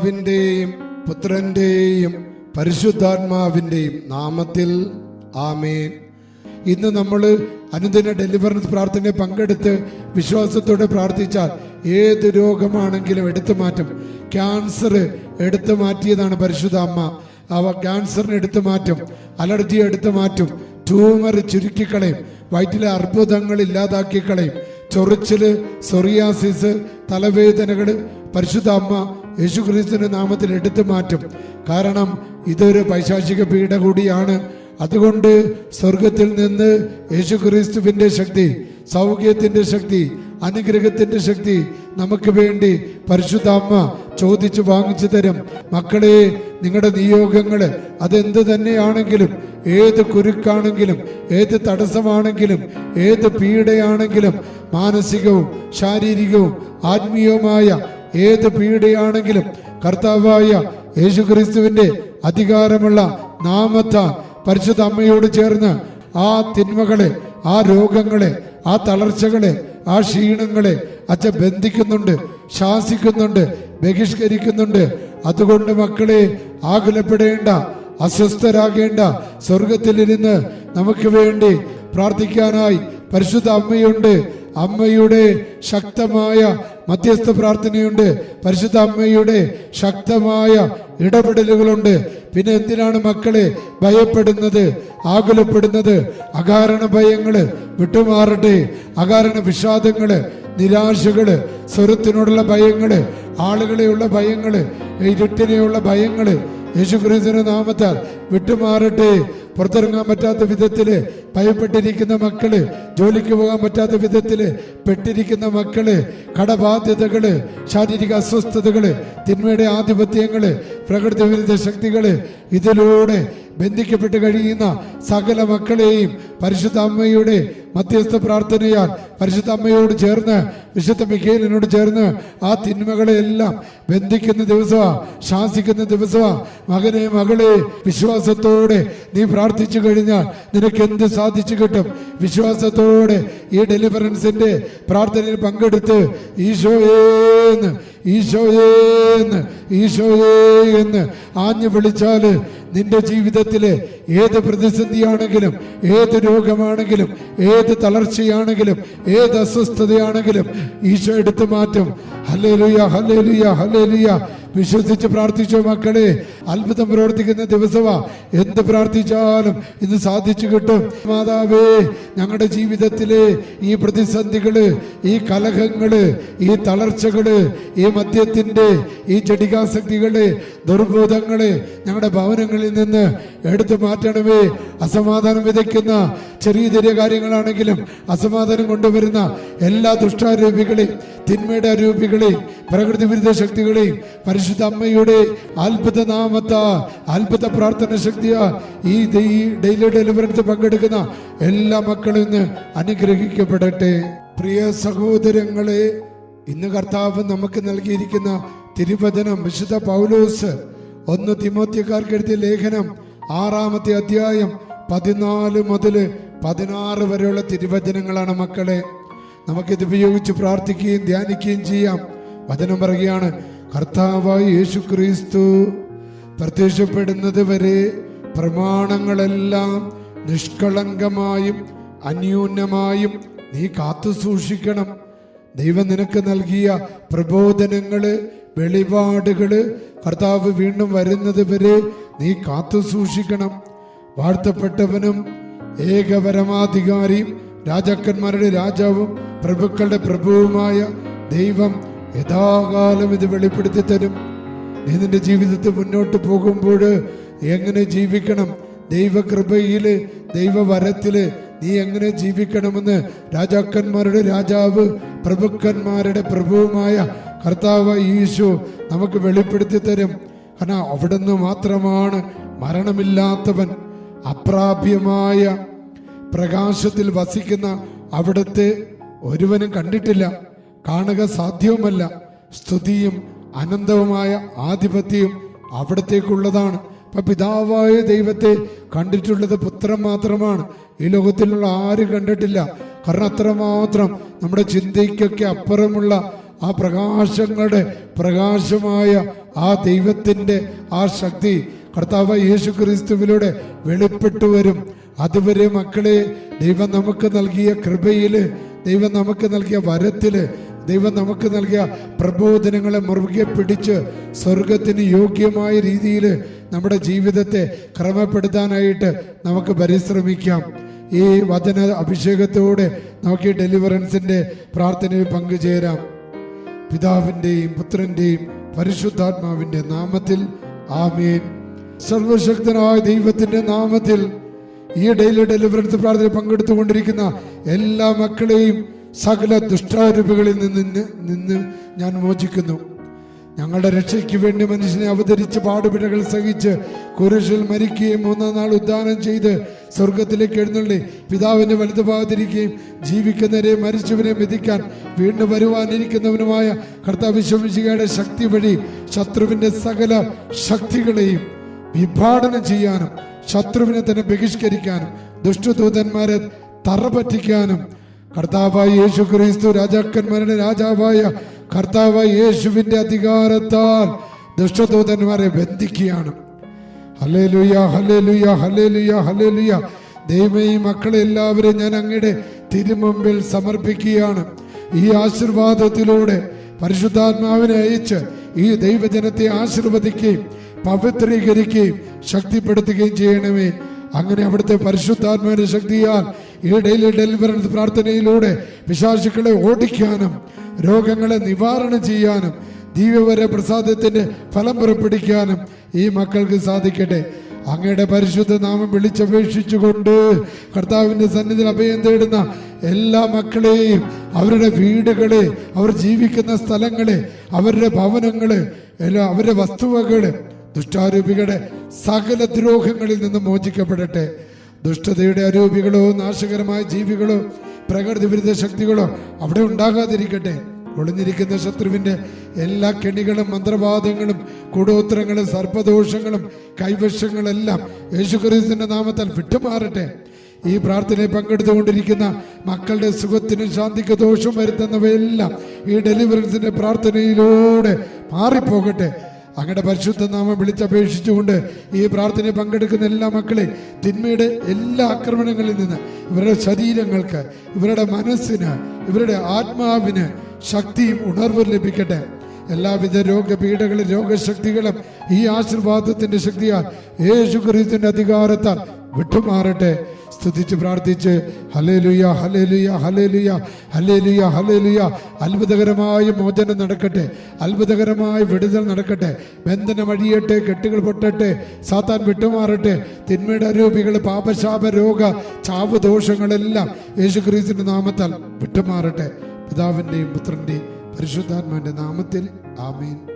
പിതാവിന്റെയും പുത്രന്റെയും പരിശുദ്ധാത്മാവിന്റെയും നാമത്തിൽ ആമേൻ. ഇന്ന് നമ്മൾ അനുദിന ഡെലിവറൻസ് പ്രാർത്ഥനയെ പങ്കെടുത്ത് വിശ്വാസത്തോടെ പ്രാർത്ഥിച്ചാൽ ഏത് രോഗമാണെങ്കിലും എടുത്തു മാറ്റും. ക്യാൻസർ എടുത്തു മാറ്റിയതാണ് പരിശുദ്ധ അമ്മ. അവ ക്യാൻസറിന് എടുത്തു മാറ്റും അലർജി എടുത്തു മാറ്റും ട്യൂമർ ചുരുക്കിക്കളയും വയറ്റിലെ അർബുദങ്ങൾ ഇല്ലാതാക്കിക്കളയും ചൊറിച്ചിൽ സൊറിയാസിസ് തലവേദനകൾ പരിശുദ്ധ അമ്മ യേശുക്രിസ്തുവിന്റെ നാമത്തിൽ എടുത്തു മാറ്റും. കാരണം ഇതൊരു പൈശാചിക പീഡ കൂടിയാണ്. അതുകൊണ്ട് സ്വർഗത്തിൽ നിന്ന് യേശുക്രിസ്തുവിന്റെ ശക്തി സൗഖ്യത്തിന്റെ ശക്തി അനുഗ്രഹത്തിന്റെ ശക്തി നമുക്ക് വേണ്ടി പരിശുദ്ധാമ്മ ചോദിച്ചു വാങ്ങിച്ചു തരും. മക്കളെ നിങ്ങളുടെ നിയോഗങ്ങൾ അതെന്ത് തന്നെയാണെങ്കിലും ഏത് കുരുക്കാണെങ്കിലും ഏത് തടസ്സമാണെങ്കിലും ഏത് പീഡയാണെങ്കിലും മാനസികവും ശാരീരികവും ആത്മീയവുമായ ഏത് പീഡയാണെങ്കിലും കർത്താവായ യേശുക്രിസ്തുവിന്റെ അധികാരമുള്ള നാമത്താൽ പരിശുദ്ധ അമ്മയോട് ചേർന്ന് ആ തിന്മകളെ ആ രോഗങ്ങളെ ആ തളർച്ചകളെ ആ ക്ഷീണങ്ങളെ അച്ഛ ബന്ധിക്കുന്നുണ്ട് ശാസിക്കുന്നുണ്ട് ബഹിഷ്കരിക്കുന്നുണ്ട്. അതുകൊണ്ട് മക്കളെ ആകുലപ്പെടേണ്ട അസ്വസ്ഥരാകേണ്ട സ്വർഗത്തിലിരുന്ന് നമുക്ക് വേണ്ടി പ്രാർത്ഥിക്കാനായി പരിശുദ്ധ അമ്മയുണ്ട്. അമ്മയുടെ ശക്തമായ മധ്യസ്ഥ പ്രാർത്ഥനയുണ്ട് പരിശുദ്ധ അമ്മയുടെ ശക്തമായ ഇടപെടലുകളുണ്ട്. പിന്നെ എന്തിനാണ് മക്കളെ ഭയപ്പെടുന്നത് ആകുലപ്പെടുന്നത്? അകാരണ ഭയങ്ങൾ വിട്ടുമാറട്ടെ. അകാരണ വിഷാദങ്ങൾ നിരാശകൾ സ്വരത്തിനോടുള്ള ഭയങ്ങൾ ആളുകളെയുള്ള ഭയങ്ങൾ ഇരുട്ടിനെയുള്ള ഭയങ്ങൾ യേശുക്രിസ്തുവിന്റെ നാമത്താൽ വിട്ടുമാറട്ടെ. പുറത്തിറങ്ങാൻ പറ്റാത്ത വിധത്തിൽ ഭയപ്പെട്ടിരിക്കുന്ന മക്കൾ ജോലിക്ക് പോകാൻ പറ്റാത്ത വിധത്തിൽ പെട്ടിരിക്കുന്ന മക്കൾ കടബാധ്യതകൾ ശാരീരിക അസ്വസ്ഥതകൾ തിന്മയുടെ ആധിപത്യങ്ങൾ പ്രകൃതി വിരുദ്ധ ശക്തികൾ ഇതിലൂടെ ബന്ധിക്കപ്പെട്ട് കഴിയുന്ന സകല മക്കളെയും പരിശുദ്ധ അമ്മയുടെ മധ്യസ്ഥ പ്രാർത്ഥനയാൽ പരിശുദ്ധ അമ്മയോട് ചേർന്ന് വിശുദ്ധ മിഖേലിനോട് ചേർന്ന് ആ തിന്മകളെല്ലാം ബന്ധിക്കുന്ന ദിവസമാ ശാസിക്കുന്ന ദിവസമാ. മകനെ മകളെ വിശ്വാസത്തോടെ നീ പ്രാർത്ഥിച്ചു കഴിഞ്ഞാൽ നിനക്ക് എന്ത് സാധിച്ചു കിട്ടും? വിശ്വാസത്തോടെ ഈ ഡെലിവറൻസിന്റെ പ്രാർത്ഥനയിൽ പങ്കെടുത്ത് ഈശോയേന്ന് ഈശോയേന്ന് ഈശോയേ എന്ന് ആഞ്ഞു വിളിച്ചാൽ നിന്റെ ജീവിതത്തിലെ ഏത് പ്രതിസന്ധിയാണെങ്കിലും ഏത് രോഗമാണെങ്കിലും ഏത് തളർച്ചയാണെങ്കിലും ഏത് അസ്വസ്ഥതയാണെങ്കിലും ഈശോ എടുത്തു മാറ്റും. Hallelujah hallelujah hallelujah. വിശ്വസിച്ച് പ്രാർത്ഥിച്ചോ മക്കളെ. അത്ഭുതം പ്രവർത്തിക്കുന്ന ദിവസമാ എന്ത് പ്രാർത്ഥിച്ചാലും ഇത് സാധിച്ചു കിട്ടും. മാതാവേ ഞങ്ങളുടെ ജീവിതത്തിലെ ഈ പ്രതിസന്ധികൾ ഈ കലഹങ്ങൾ ഈ തളർച്ചകൾ ഈ മദ്യത്തിന്റെ ഈ ജടികാസക്തികൾ ദുർബോധങ്ങൾ ഞങ്ങളുടെ ഭവനങ്ങളിൽ നിന്ന് എടുത്തു മാറ്റണമേ. അസമാധാനം വിതയ്ക്കുന്ന ചെറിയ ചെറിയ കാര്യങ്ങളാണെങ്കിലും അസമാധാനം കൊണ്ടുവരുന്ന എല്ലാ ദുഷ്ടാരൂപികളെയും തിന്മയുടെ അരൂപികളെയും പ്രകൃതി വിരുദ്ധ ശക്തികളെയും പരിശുദ്ധ അമ്മയുടെ അത്ഭുത നാമത്ത അത്ഭുത പ്രാർത്ഥന ശക്തിയാ ഈ ഡെയിലി ഡെലിവറൻസ് പങ്കെടുക്കുന്ന എല്ലാ മക്കളും ഇന്ന് അനുഗ്രഹിക്കപ്പെടട്ടെ. പ്രിയ സഹോദരങ്ങളെ ഇന്ന് കർത്താവ് നമുക്ക് നൽകിയിരിക്കുന്ന തിരുവചനം വിശുദ്ധ പൗലോസ് ഒന്ന് തിമോത്യക്കാർക്ക് എഴുതിയ ലേഖനം ആറാമത്തെ അധ്യായം പതിനാല് മുതൽ പതിനാറ് വരെയുള്ള തിരുവചനങ്ങളാണ് മക്കളെ. നമുക്കിത് ഉപയോഗിച്ച് പ്രാർത്ഥിക്കുകയും ധ്യാനിക്കുകയും ചെയ്യാം. വചനം പറയുകയാണ് കർത്താവായി യേശു ക്രിസ്തു പ്രത്യക്ഷപ്പെടുന്നത് വരെ പ്രമാണങ്ങളെല്ലാം നിഷ്കളങ്കമായും അന്യൂന്യമായും നീ കാത്തു സൂക്ഷിക്കണം. ദൈവം നിനക്ക് നൽകിയ പ്രബോധനങ്ങൾ വെളിപാടുകൾ കർത്താവ് വീണ്ടും വരുന്നത് വരെ നീ കാത്തു സൂക്ഷിക്കണം. വാഴ്ത്തപ്പെട്ടവനും ഏകപരമാധികാരിയും രാജാക്കന്മാരുടെ രാജാവും പ്രഭുക്കളുടെ പ്രഭുവുമായ ദൈവം യഥാകാലം ഇത് വെളിപ്പെടുത്തി തരും. നീ നിന്റെ ജീവിതത്തിൽ മുന്നോട്ട് പോകുമ്പോൾ എങ്ങനെ ജീവിക്കണം? ദൈവകൃപയിൽ ദൈവവരത്തിൽ നീ എങ്ങനെ ജീവിക്കണമെന്ന് രാജാക്കന്മാരുടെ രാജാവ് പ്രഭുക്കന്മാരുടെ പ്രഭുവുമായ കർത്താവ് ഈശോ നമുക്ക് വെളിപ്പെടുത്തി തരും. കാരണം അവിടുന്ന് മാത്രമാണ് മരണമില്ലാത്തവൻ അപ്രാപ്യമായ പ്രകാശത്തിൽ വസിക്കുന്ന അവിടുത്തെ ഒരുവനും കണ്ടിട്ടില്ല. കാണുക സാധ്യവുമല്ല. സ്തുതിയും അനന്തവുമായ ആധിപത്യവും അവിടത്തേക്കുള്ളതാണ്. ഇപ്പൊ പിതാവായ ദൈവത്തെ കണ്ടിട്ടുള്ളത് പുത്രൻ മാത്രമാണ്. ഈ ലോകത്തിലുള്ള ആരും കണ്ടിട്ടില്ല. കാരണം അത്രമാത്രം നമ്മുടെ ചിന്തയ്ക്കൊക്കെ അപ്പുറമുള്ള ആ പ്രകാശങ്ങളുടെ പ്രകാശമായ ആ ദൈവത്തിന്റെ ആ ശക്തി കർത്താവ് യേശു ക്രിസ്തുവിലൂടെ വെളിപ്പെട്ടു വരും. അതുവരെ മക്കളെ ദൈവം നമുക്ക് നൽകിയ കൃപയിൽ ദൈവം നമുക്ക് നൽകിയ വരത്തിൽ ദൈവം നമുക്ക് നൽകിയ പ്രബോധനങ്ങളെ മുറുകെ പിടിച്ച് സ്വർഗത്തിന് യോഗ്യമായ രീതിയിൽ നമ്മുടെ ജീവിതത്തെ ക്രമപ്പെടുത്താനായിട്ട് നമുക്ക് പരിശ്രമിക്കാം. ഈ വചന അഭിഷേകത്തോടെ നമുക്ക് ഈ ഡെലിവറൻസിന്റെ പ്രാർത്ഥനയിൽ പങ്കുചേരാം. പിതാവിന്റെയും പുത്രന്റെയും പരിശുദ്ധാത്മാവിന്റെ നാമത്തിൽ ആമേൻ. സർവശക്തനായ ദൈവത്തിന്റെ നാമത്തിൽ ഈ ഡെയിലി ഡെലിവറൻസ് പ്രാർത്ഥന പങ്കെടുത്തുകൊണ്ടിരിക്കുന്ന എല്ലാ മക്കളെയും സകല ദുഷ്ടാരൂപികളിൽ നിന്ന് നിന്ന് ഞാൻ മോചിക്കുന്നു. ഞങ്ങളുടെ രക്ഷയ്ക്ക് വേണ്ടി മനുഷ്യനെ അവതരിച്ച് പാടുപിടകൾ സഹിച്ച് കുരിശിൽ മരിക്കുകയും മൂന്നാം നാൾ ഉദ്ധാനം ചെയ്ത് സ്വർഗത്തിലേക്ക് എഴുന്നള്ളി. പിതാവിന്റെ വലുതുഭാഗത്തിരിക്കുകയും ജീവിക്കുന്നവരെ മരിച്ചവരെ മെതിക്കാൻ വീണ്ടും വരുവാനിരിക്കുന്നവനുമായ കർത്താവ് ശമിശികയുടെ ശക്തി വഴി ശത്രുവിന്റെ സകല ശക്തികളെയും വിഭാടനം ചെയ്യാനും ശത്രുവിനെ തന്നെ ബഹിഷ്കരിക്കാനും ദുഷ്ടദൂതന്മാരെ തറപറ്റിക്കാനും കർത്താവായ യേശു ക്രിസ്തു രാജാക്കന്മാരുടെ രാജാവായ കർത്താവായ യേശുവിന്റെ അധികാരത്താൽ ദുഷ്ടദൂതന്മാരെ ബന്ധിക്കുകയാണ്. ഹലേ ലുയ ഹലേ ഹല്ലേലൂയ ഹല്ലേലൂയ ഹല്ലേലൂയ ഹല്ലേലൂയ. ദൈവമേ ഈ മക്കളെ എല്ലാവരെയും ഞാൻ അങ്ങയുടെ തിരുമുമ്പിൽ സമർപ്പിക്കുകയാണ്. ഈ ആശീർവാദത്തിലൂടെ പരിശുദ്ധാത്മാവിനെ അയച്ച് ഈ ദൈവജനത്തെ ആശീർവദിക്കുകയും പവിത്രീകരിക്കുകയും ശക്തിപ്പെടുത്തുകയും ചെയ്യണമേ. അങ്ങനെ അവിടുത്തെ പരിശുദ്ധാത്മാവിന്റെ ശക്തിയാൽ ഈ ഡെയിലി ഡെലിവറൻസ് പ്രാർത്ഥനയിലൂടെ വിശ്വാസികളെ ഓടിക്കാനും രോഗങ്ങളെ നിവാരണം ചെയ്യാനും ദിവ്യവര പ്രസാദത്തിന്റെ ഫലം പുറപ്പെടുവിക്കാനും ഈ മക്കൾക്ക് സാധിക്കട്ടെ. അങ്ങയുടെ പരിശുദ്ധ നാമം വിളിച്ചപേക്ഷിച്ചുകൊണ്ട് കർത്താവിന്റെ സന്നിധിയിൽ അഭയം തേടുന്ന എല്ലാ മക്കളെയും അവരുടെ വീടുകളെ അവർ ജീവിക്കുന്ന സ്ഥലങ്ങളെ അവരുടെ ഭവനങ്ങൾ എല്ലാ അവരുടെ വസ്തുവകൾ ദുഷ്ടാരൂപികളുടെ സകല ദ്രോഹങ്ങളിൽ നിന്ന് മോചിക്കപ്പെടട്ടെ. ദുഷ്ടതയുടെ അരൂപികളോ നാശകരമായ ജീവികളോ പ്രകൃതി വിരുദ്ധ ശക്തികളോ അവിടെ ഉണ്ടാകാതിരിക്കട്ടെ. ഒളിഞ്ഞിരിക്കുന്ന ശത്രുവിന്റെ എല്ലാ കെണികളും മന്ത്രവാദങ്ങളും കൂടോത്രങ്ങളും സർപ്പദോഷങ്ങളും കൈവശങ്ങളെല്ലാം യേശുക്രിസ്തുവിന്റെ നാമത്തിൽ വിട്ടുമാറട്ടെ. ഈ പ്രാർത്ഥനയിൽ പങ്കെടുത്തുകൊണ്ടിരിക്കുന്ന മക്കളുടെ സുഖത്തിനും ശാന്തിക്ക് ദോഷം വരുത്തുന്നവയെല്ലാം ഈ ഡെലിവറൻസിന്റെ പ്രാർത്ഥനയിലൂടെ മാറിപ്പോകട്ടെ. അങ്ങയുടെ പരിശുദ്ധ നാമം വിളിച്ചപേക്ഷിച്ചുകൊണ്ട് ഈ പ്രാർത്ഥനയിൽ പങ്കെടുക്കുന്ന എല്ലാ മക്കളെ തിന്മയുടെ എല്ലാ ആക്രമണങ്ങളിൽ നിന്ന് ഇവരുടെ ശരീരങ്ങൾക്ക് ഇവരുടെ മനസ്സിന് ഇവരുടെ ആത്മാവിന് ശക്തിയും ഉണർവും ലഭിക്കട്ടെ. എല്ലാവിധ രോഗപീഠകളും രോഗശക്തികളും ഈ ആശീർവാദത്തിന്റെ ശക്തിയാൽ യേശു ക്രിസ്തുവിന്റെ അധികാരത്താൽ വിട്ടുമാറട്ടെ. സ്തുതിച്ച് പ്രാർത്ഥിച്ച് hallelujah hallelujah hallelujah hallelujah hallelujah അത്ഭുതകരമായ മോചനം നടക്കട്ടെ. അത്ഭുതകരമായ വിടുതൽ നടക്കട്ടെ. ബന്ധനം അഴിയട്ടെ കെട്ടുകൾ പൊട്ടട്ടെ സാത്താൻ വിട്ടുമാറട്ടെ. തിന്മയുടെ അരൂപികൾ പാപശാപ രോഗ ചാവ് ദോഷങ്ങളെല്ലാം യേശുക്രിസ്തുവിന്റെ നാമത്താൽ വിട്ടുമാറട്ടെ. പിതാവിന്റെയും പുത്രന്റെയും പരിശുദ്ധാത്മാവിന്റെ നാമത്തിൽ ആമീൻ.